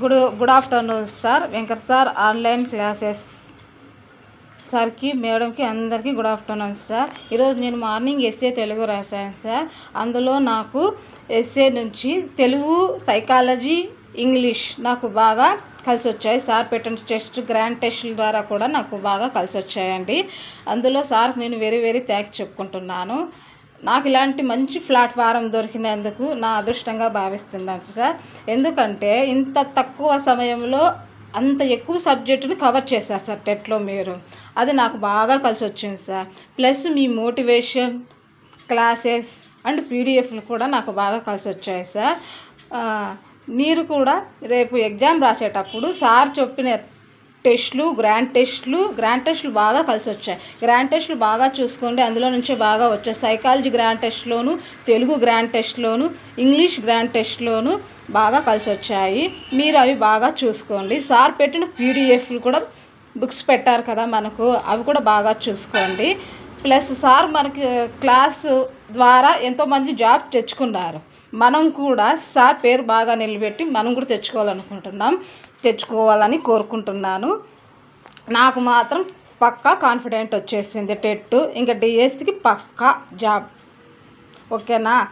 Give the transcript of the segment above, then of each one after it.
Good good afternoon sir Venkat sir online classes సార్కి మేడంకి అందరికీ గుడ్ ఆఫ్టర్నూన్ సార్. ఈరోజు నేను మార్నింగ్ ఎస్ఏ తెలుగు రాశాను సార్. అందులో నాకు ఎస్ఏ నుంచి తెలుగు సైకాలజీ ఇంగ్లీష్ నాకు బాగా కలిసి వచ్చాయి సార్ పెట్టిన టెస్ట్ గ్రాండ్ టెస్ట్ల ద్వారా కూడా నాకు బాగా కలిసి వచ్చాయండి అందులో సార్ నేను వెరీ వెరీ థ్యాంక్స్ చెప్పుకుంటున్నాను. నాకు ఇలాంటి మంచి ప్లాట్ఫారం దొరికినందుకు నా అదృష్టంగా భావిస్తున్నాను సార్. ఎందుకంటే ఇంత తక్కువ సమయంలో అంత ఎక్కువ సబ్జెక్టుని కవర్ చేశారు సార్ టెట్లో మీరు. అది నాకు బాగా కలిసి వచ్చింది సార్. ప్లస్ మీ మోటివేషన్ క్లాసెస్ అండ్ పీడిఎఫ్లు కూడా నాకు బాగా కలిసి వచ్చాయి సార్ మీరు కూడా రేపు ఎగ్జామ్ రాసేటప్పుడు సార్ చెప్పిన టెస్ట్లు గ్రాండ్ టెస్ట్లు గ్రాండ్ టెస్ట్లు బాగా కలిసి వచ్చాయి గ్రాండ్ టెస్ట్లు బాగా చూసుకోండి అందులో నుంచే బాగా వచ్చాయి. సైకాలజీ గ్రాండ్ టెస్ట్లోను తెలుగు గ్రాండ్ టెస్ట్లోను ఇంగ్లీష్ గ్రాండ్ టెస్ట్లోను బాగా కలిసి వచ్చాయి మీరు అవి బాగా చూసుకోండి. సార్ పెట్టిన పీడిఎఫ్లు కూడా బుక్స్ పెట్టారు కదా మనకు అవి కూడా బాగా చూసుకోండి. ప్లస్ సార్ మనకి క్లాసు ద్వారా ఎంతోమంది జాబ్ తెచ్చుకున్నారు. మనం కూడా సార్ పేరు బాగా నిలబెట్టి మనం కూడా తెచ్చుకోవాలనుకుంటున్నాం. తెచ్చుకోవాలని కోరుకుంటున్నాను. నాకు మాత్రం పక్కా కాన్ఫిడెంట్ వచ్చేసింది టెట్ ఇంకా డిఎస్సికి పక్కా జాబ్. ఓకేనా?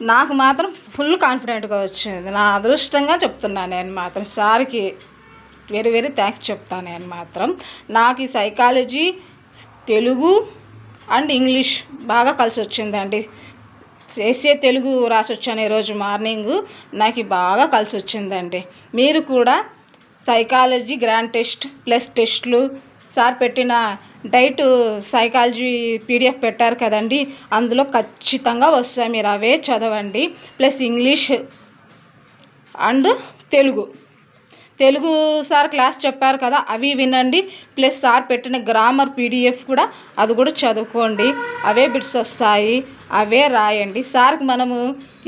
నాకు మాత్రం ఫుల్ కాన్ఫిడెంట్గా వచ్చింది. నా అదృష్టంగా చెప్తున్నాను నేను మాత్రం. సార్కి వెరీ వెరీ థ్యాంక్స్ చెప్తాను నేను మాత్రం. నాకు ఈ సైకాలజీ తెలుగు అండ్ ఇంగ్లీష్ బాగా కలిసి వచ్చిందండి చేసే తెలుగు రాసి వచ్చాను ఈరోజు మార్నింగ్ నాకు బాగా కలిసి వచ్చిందండి మీరు కూడా సైకాలజీ గ్రాండ్ టెస్ట్ ప్లస్ టెస్ట్లు సార్ పెట్టిన డైట్ సైకాలజీ పీడిఎఫ్ పెట్టారు కదండి అందులో ఖచ్చితంగా వస్తాయి. మీరు అవే చదవండి. Plus English and Telugu. Telugu sir class చెప్పారు కదా అవి వినండి. ప్లస్ సార్ పెట్టిన గ్రామర్ పీడిఎఫ్ కూడా అది కూడా చదువుకోండి. అవే బిట్స్ వస్తాయి అవే రాయండి. సార్కి మనము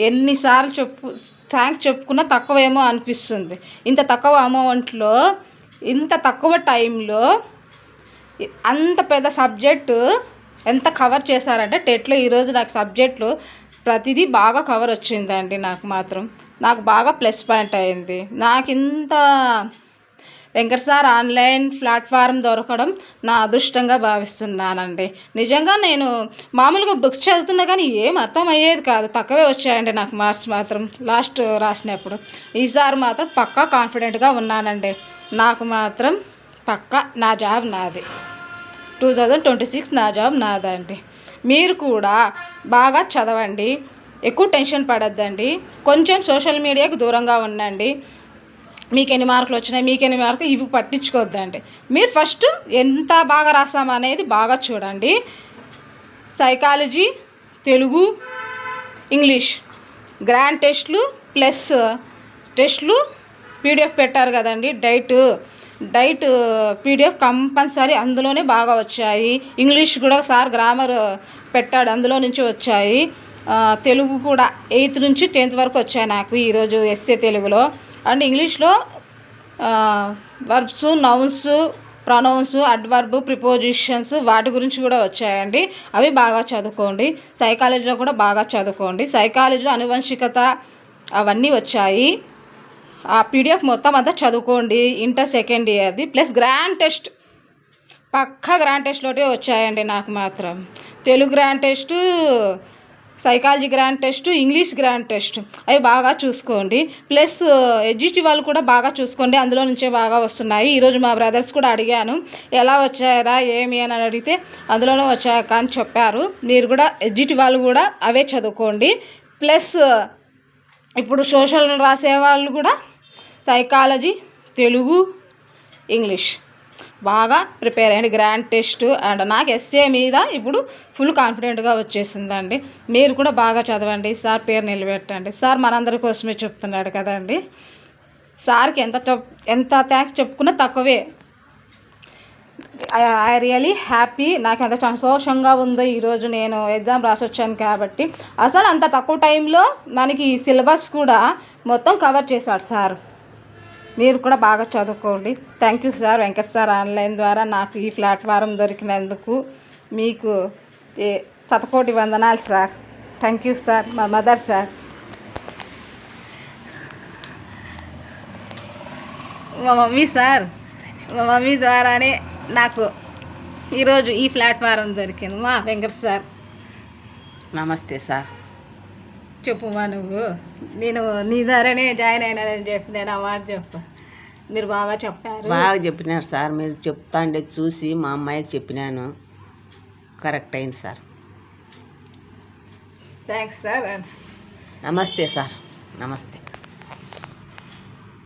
ఎన్నిసార్లు చెప్పు థ్యాంక్స్ చెప్పుకున్నా తక్కువేమో అనిపిస్తుంది. ఇంత తక్కువ అమౌంట్లో ఇంత తక్కువ టైంలో అంత పెద్ద సబ్జెక్టు ఎంత కవర్ చేశారంటే టెట్లో ఈరోజు నాకు సబ్జెక్టులు ప్రతిదీ బాగా కవర్ వచ్చిందండి నాకు మాత్రం. నాకు బాగా ప్లస్ పాయింట్ అయింది. నాకు ఇంత వెంకట సార్ ఆన్లైన్ ప్లాట్ఫారం దొరకడం నా అదృష్టంగా భావిస్తున్నానండి. నిజంగా నేను మామూలుగా బుక్స్ చదువుతున్నా కానీ ఏం అర్థం అయ్యేది కాదు. తక్కువే వచ్చాయండి నాకు మార్క్స్ మాత్రం. లాస్ట్ రాసినప్పుడు. ఈసారి మాత్రం పక్కా కాన్ఫిడెంట్గా ఉన్నానండి. నాకు మాత్రం పక్కా నా జాబ్ నాది. టూ థౌజండ్ ట్వంటీ సిక్స్ నా జాబ్ నాదండి. మీరు కూడా బాగా చదవండి ఎక్కువ టెన్షన్ పడద్దండి కొంచెం సోషల్ మీడియాకు దూరంగా ఉండండి. మీకు ఎన్ని మార్కులు వచ్చినాయి మీకు ఎన్ని మార్కులు ఇవి పట్టించుకోవద్దండి మీరు ఫస్ట్ ఎంత బాగా రాసామనేది బాగా చూడండి. Psychology Telugu English. గ్రాండ్ టెస్ట్లు ప్లస్ టెస్ట్లు పీడిఎఫ్ పెట్టారు కదండి. డైట్ డైట్ పీడిఎఫ్ కంపల్సరీ అందులోనే బాగా వచ్చాయి. ఇంగ్లీష్ కూడా సార్ గ్రామర్ పెట్టాడు అందులో నుంచి వచ్చాయి. తెలుగు కూడా ఎయిత్ నుంచి టెన్త్ వరకు వచ్చాయి నాకు ఈరోజు ఎస్ఏ తెలుగులో. అండ్ ఇంగ్లీష్లో verbs nouns pronouns adverb prepositions వాటి గురించి కూడా వచ్చాయండి. అవి బాగా చదువుకోండి. సైకాలజీలో కూడా బాగా చదువుకోండి. సైకాలజీలో అనువంశికత అవన్నీ వచ్చాయి. ఆ పీడిఎఫ్ మొత్తం అంతా చదువుకోండి ఇంటర్ సెకండ్ ఇయర్ది ప్లస్ గ్రాండ్ టెస్ట్ పక్కా గ్రాండ్ టెస్ట్లోటే వచ్చాయండి నాకు మాత్రం. Telugu grand test psychology grand test English grand test అవి బాగా చూసుకోండి. ప్లస్ ఎడ్జిటి వాళ్ళు కూడా బాగా చూసుకోండి. అందులో నుంచే బాగా వస్తున్నాయి. ఈరోజు మా బ్రదర్స్ కూడా అడిగాను ఎలా వచ్చాయరా ఏమి? అని అడిగితే అందులోనే వచ్చాక అని చెప్పారు. మీరు కూడా ఎడ్జిటి వాళ్ళు కూడా అవే చదువుకోండి. ప్లస్ ఇప్పుడు సోషల్ రాసే వాళ్ళు కూడా సైకాలజీ తెలుగు ఇంగ్లీష్ బాగా ప్రిపేర్ అయ్యండి. గ్రాండ్ టెస్ట్ అండ్ నాకు ఎస్ఏ మీద ఇప్పుడు ఫుల్ కాన్ఫిడెంట్గా వచ్చేసిందండి. మీరు కూడా బాగా చదవండి. సార్ పేరు నిలబెట్టండి. సార్ మనందరి కోసమే చెప్తున్నాడు కదండి. సార్కి ఎంత చెప్ ఎంత థ్యాంక్స్ చెప్పుకున్నా తక్కువే. I really happy. నాకు ఎంత సంతోషంగా ఉందో ఈరోజు నేను ఎగ్జామ్ రాసి వచ్చాను కాబట్టి. అసలు అంత తక్కువ టైంలో మనకి సిలబస్ కూడా మొత్తం కవర్ చేశాడు సార్. మీరు కూడా బాగా చదువుకోండి. Thank you sir Venkat sir online ద్వారా నాకు ఈ ప్లాట్ఫారం దొరికినందుకు మీకు ఏ శతకోటి వందనాలు సార్ థ్యాంక్ యూ సార్ మా మదర్ సార్ మా మమ్మీ సార్ మా మమ్మీ ద్వారానే నాకు ఈరోజు ఈ ప్లాట్ఫారం దొరికింది. మా వెంకట సార్ నమస్తే సార్ చెప్పు మా నువ్వు. నేను నీ ద్వారానే జాయిన్ అయినానని చెప్పి నేను ఆ మాట చెప్పు. మీరు బాగా చెప్పారు. బాగా చెప్పినారు సార్. మీరు చెప్తాండే చూసి మా అమ్మాయికి చెప్పినాను. కరెక్ట్ అయింది sir. Thanks sir. Namaste sir. Namaste.